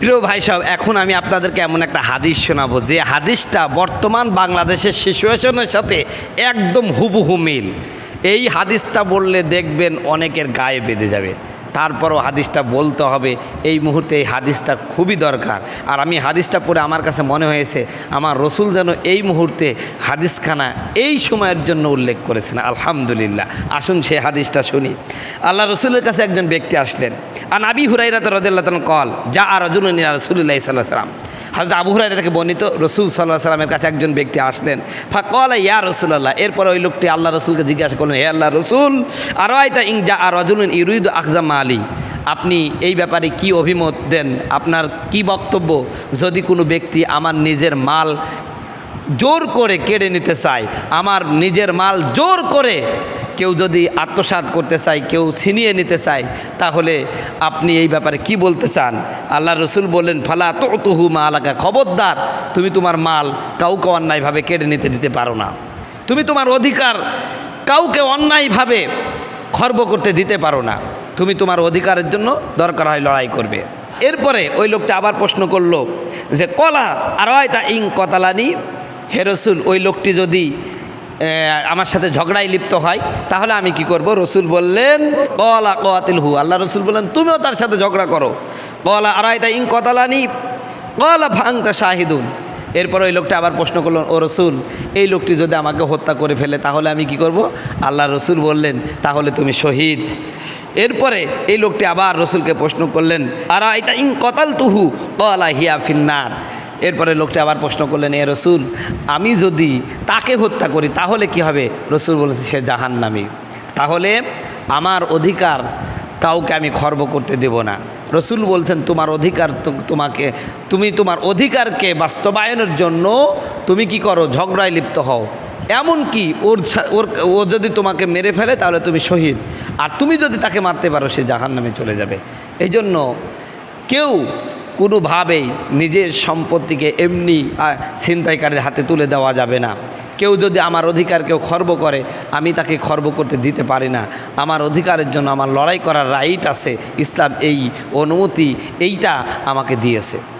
প্রিয় ভাই সাহেব, এখন আমি আপনাদেরকে এমন একটা হাদিস শোনাবো যে হাদিসটা বর্তমান বাংলাদেশের সিচুয়েশনের সাথে একদম হুবহু মিল। এই হাদিসটা বললে দেখবেন অনেকের গায়ে বেঁধে যাবে। তারপরও হাদিসটা বলতে হবে। এই মুহূর্তে এই হাদিসটা খুবই দরকার। আর আমি হাদিসটা পড়ে আমার কাছে মনে হয়েছে, আমার রসুল যেন এই মুহূর্তে হাদিসখানা এই সময়ের জন্য উল্লেখ করেছেন। আলহামদুলিল্লাহ। আসুন সেই হাদিসটা শুনি। আল্লাহ রসুলের কাছে একজন ব্যক্তি আসলেন। আর আবি হুরাইরাত রদুল্লাহ কল যা আর রজুল রসুল্লাহ সাল্লাহ সাল্লাম হয়তো আবু হুরাইরা থেকে বর্ণিত রসুল সাল্লাহ সাল্লামের কাছে একজন ব্যক্তি আসলেন। ফা কল ইয়া রসুল্লাহ এরপরে ওই লোকটি আল্লাহ রসুলকে জিজ্ঞাসা করলেন হে আল্লাহ রসুল আর আয়তা ইং যা আর রজুল ইরুদ আকজাম আলী আপনি এই ব্যাপারে কি অভিমত দেন? আপনার কি বক্তব্য? যদি কোনো ব্যক্তি আমার নিজের মাল জোর করে কেড়ে নিতে চায়, আমার নিজের মাল জোর করে কেউ যদি আত্মসাৎ করতে চায়, কেউ ছিনিয়ে নিতে চায়, তাহলে আপনি এই ব্যাপারে কি বলতে চান? আল্লাহ রসুল বললেন, ফালা তো তুহু মা আলাকা খবরদার, তুমি তোমার মাল কাউকে অন্যায়ভাবে কেড়ে নিতে দিতে পারো না। তুমি তোমার অধিকার কাউকে অন্যায়ভাবে খর্ব করতে দিতে পারো না। তুমি তোমার অধিকারের জন্য দরকার হয় লড়াই করবে। এরপরে ওই লোকটা আবার প্রশ্ন করল যে, কলা আর হয় তা ইং কতালানি? হে রসুল, ওই লোকটি যদি আমার সাথে ঝগড়ায় লিপ্ত হয়, তাহলে আমি কি করব? রসুল বললেন, কলা কতিল হু আল্লাহ রসুল বললেন, তুমিও তার সাথে ঝগড়া করো। কলা আড়াইতা ইং কতালানি? কলা ভাঙতা শাহিদুন। এরপর ওই লোকটা আবার প্রশ্ন করলেন ও রসুল, এই লোকটি যদি আমাকে হত্যা করে ফেলে, তাহলে আমি কি করব? আল্লাহ রসুল বললেন, তাহলে তুমি শহীদ। এরপরে এই লোকটি আবার রসুলকে প্রশ্ন করলেন আর আইতা ইং কতাল তুহু কলা, হিয়া ফিন্নার। এরপরে লোকটা আবার প্রশ্ন করলেন, এ রসুল, আমি যদি তাকে হত্যা করি, তাহলে কি হবে? রসুল বলেছে সে জাহান্নামী। তাহলে আমার অধিকার কাউকে আমি খর্ব করতে দেব না। রসুল বলছেন, তোমার অধিকার তোমাকে, তুমি তোমার অধিকারকে বাস্তবায়নের জন্য তুমি কি করো? ঝগড়ায় লিপ্ত হও। এমন কি, ওর ওর, ও যদি তোমাকে মেরে ফেলে, তাহলে তুমি শহীদ। আর তুমি যদি তাকে মারতে পারো, সে জাহান নামে চলে যাবে। এই জন্য কেউ কোনোভাবেই নিজের সম্পত্তিকে এমনি ছিনতাইকারের হাতে তুলে দেওয়া যাবে না। কেউ যদি আমার অধিকার কেউ খর্ব করে, আমি তাকে খর্ব করতে দিতে পারি না। আমার অধিকারের জন্য আমার লড়াই করার রাইট আছে। ইসলাম এই অনুমতি, এইটা আমাকে দিয়েছে।